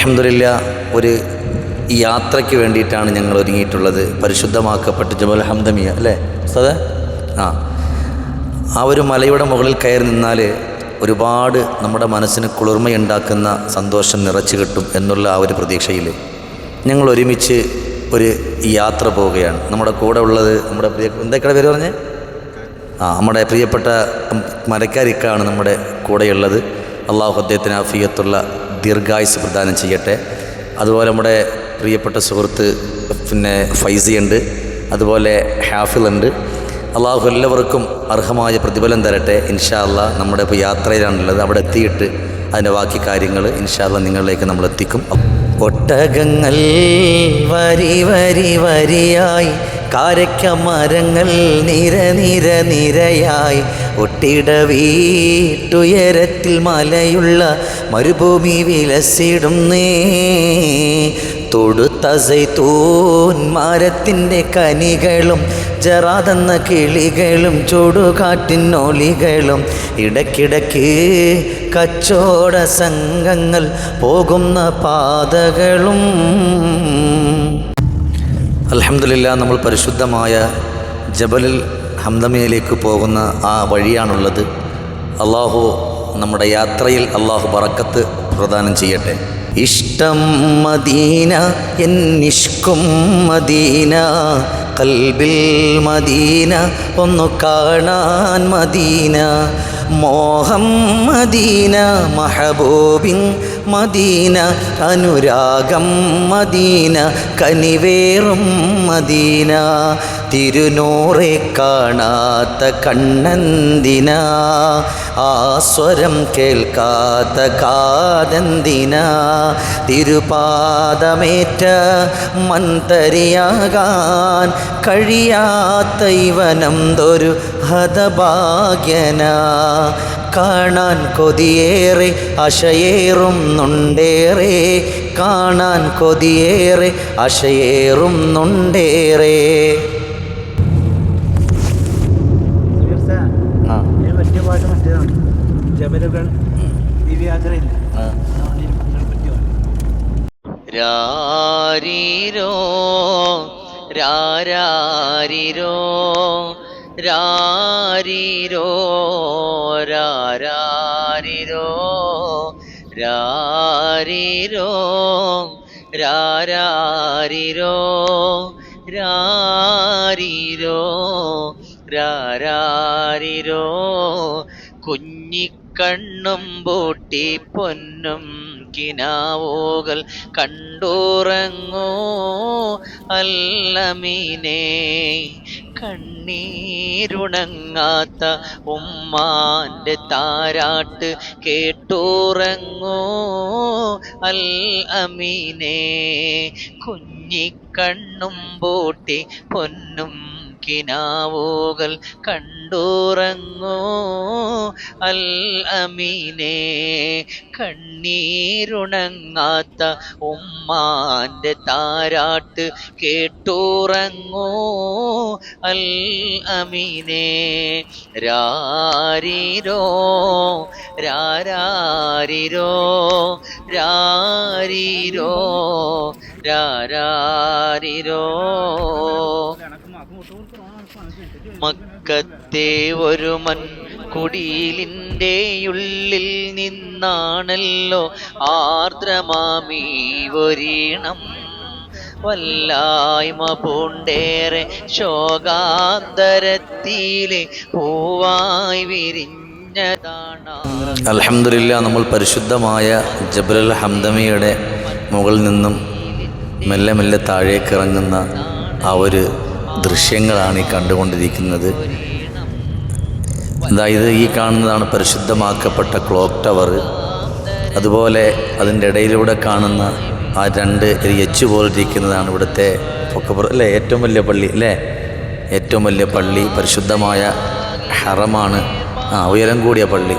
അലഹമില്ല ഒരു യാത്രയ്ക്ക് വേണ്ടിയിട്ടാണ് ഞങ്ങൾ ഒരുങ്ങിയിട്ടുള്ളത്. പരിശുദ്ധമാക്കപ്പെട്ട ജബൽ ഹംദമിയ അല്ലേ? ഉസ്താദേ? ആ. ആ ഒരു മലയുടെ മുകളിൽ കയറി നിന്നാൽ ഒരുപാട് നമ്മുടെ മനസ്സിന് കുളിർമയുണ്ടാക്കുന്ന സന്തോഷം നിറച്ചു കിട്ടും എന്നുള്ള ആ ഒരു പ്രതീക്ഷയിൽ ഞങ്ങൾ ഒരുമിച്ച് ഒരു യാത്ര പോവുകയാണ്. നമ്മുടെ കൂടെ ഉള്ളത് നമ്മുടെ പ്രിയ എന്തൊക്കെയാണ് പേര് പറഞ്ഞേ? ആ നമ്മുടെ പ്രിയപ്പെട്ട മരക്കാരിക്കാണ് നമ്മുടെ കൂടെയുള്ളത്. അള്ളാഹു അദ്ദേഹത്തിന് ആഫിയത്തുള്ള ദീർഘായുസ് പ്രദാനം ചെയ്യട്ടെ. അതുപോലെ നമ്മുടെ പ്രിയപ്പെട്ട സുഹൃത്ത് പിന്നെ ഫൈസി ഉണ്ട്. അതുപോലെ ഹാഫിൽ ഉണ്ട്. അള്ളാഹു എല്ലാവർക്കും അർഹമായ പ്രതിഫലം തരട്ടെ. ഇൻഷാ അല്ലാ നമ്മുടെ ഇപ്പോൾ യാത്രയിലാണുള്ളത്. അവിടെ എത്തിയിട്ട് അതിന്റെ ബാക്കി കാര്യങ്ങൾ ഇൻഷാ അല്ല നിങ്ങളിലേക്ക് നമ്മൾ എത്തിക്കും. ഒട്ടകങ്ങൾ വരി വരി വരിയായി. കാരക്ക മരങ്ങൾ നിര നിര നിരയായി. ഒട്ടിട വീട്ടുയരത്തിൽ മലയുള്ള മരുഭൂമി വിലസിടുന്നേ. തൊടുത്ത സൈത്തൂൻ കനികളും ജറാതെന്ന കിളികളും ചൂടുകാട്ടിനൊലികളും ഇടയ്ക്കിടയ്ക്ക് കച്ചോട സംഘങ്ങൾ പോകുന്ന പാതകളും. അലഹമില്ല നമ്മൾ പരിശുദ്ധമായ ജബലുൽ ഹംദമയിലേക്ക് പോകുന്ന ആ വഴിയാണുള്ളത്. അള്ളാഹു നമ്മുടെ യാത്രയിൽ അള്ളാഹു പറക്കത്ത് പ്രദാനം ചെയ്യട്ടെ. ഇഷ്ടം മദീന എന്നിഷ്കും മദീന കൽബിൽ മദീന ഒന്നു കാണാൻ മദീന. മോഹം മദീന മഹബൂബിൻ മദീന അനുരാഗം മദീന കനിവേറും മദീന. തിരുനൂറെ കാണാത്ത കണ്ണന്തിന ആസ്വരം സ്വരം കേൾക്കാത്ത കാതന്തിന തിരുപാദമേറ്റ മന്തരിയാകാൻ കഴിയാത്ത ഇവനന്തൊരു ഹതഭാഗ്യന. കാണാൻ കൊതിയേറെ അശയേറുന്നുണ്ടേറെ കാണാൻ കൊതിയേറെ അശയേറുന്നുണ്ടേറെ രാരീരോ രാരാരിരോ രാരിരോ? രാരാരിരോ? രാരിരോ? രാരാരിരോ? രാരിരോ? രാരാരിരോ? കുഞ്ഞിക്കണ്ണും പൂട്ടി പൊന്നും കിനാവുകൾ കണ്ടുറങ്ങോ അല്ലമീനെ കണ്ണീരുണങ്ങാത്ത ഉമ്മാന്റെ താരാട്ട് കേട്ടുറങ്ങോ അൽ അമീനെ കുഞ്ഞിക്കണ്ണും പൂട്ടി പൊന്നും കിനാവുകൾ കണ്ടുറങ്ങോ. അൽ അമീനെ കണ്ണീരുണങ്ങാത്ത ഉമ്മാന്റെ താരാട്ട് കേട്ടുറങ്ങോ. അൽ അമീനെ രാരീരോ രാരാരിരോ രാരീരോ രാരാരിരോ മക്കത്തെ ഒരു മൻ കുടിയിലിന്റെ ഉള്ളിൽ നിന്നാണല്ലോ ആർദ്രമാമീ ഒരീണം വല്ലായ്മ പൂണ്ടേറെ ശോകാന്തരത്തിലെ പൂവായി വിരിഞ്ഞതാണ്. അലഹമില്ല നമ്മൾ പരിശുദ്ധമായ ജബ്രൽ ഹംദമിയുടെ മുകളിൽ നിന്നും മെല്ലെ മെല്ലെ താഴേക്ക് ഇറങ്ങുന്ന ആ ഒരു ദൃശ്യങ്ങളാണ് ഈ കണ്ടുകൊണ്ടിരിക്കുന്നത്. അതായത് ഈ കാണുന്നതാണ് പരിശുദ്ധമാക്കപ്പെട്ട ക്ലോക്ക് ടവർ. അതുപോലെ അതിന്റെ ഇടയിലൂടെ കാണുന്ന ആ രണ്ട് എച്ച് പോലിരിക്കുന്നതാണ് ഇവിടുത്തെ അല്ലേ? ഏറ്റവും വലിയ പള്ളി അല്ലേ? ഏറ്റവും വലിയ പള്ളി പരിശുദ്ധമായ ഹറമാണ്. ആ ഉയരം കൂടിയ പള്ളി.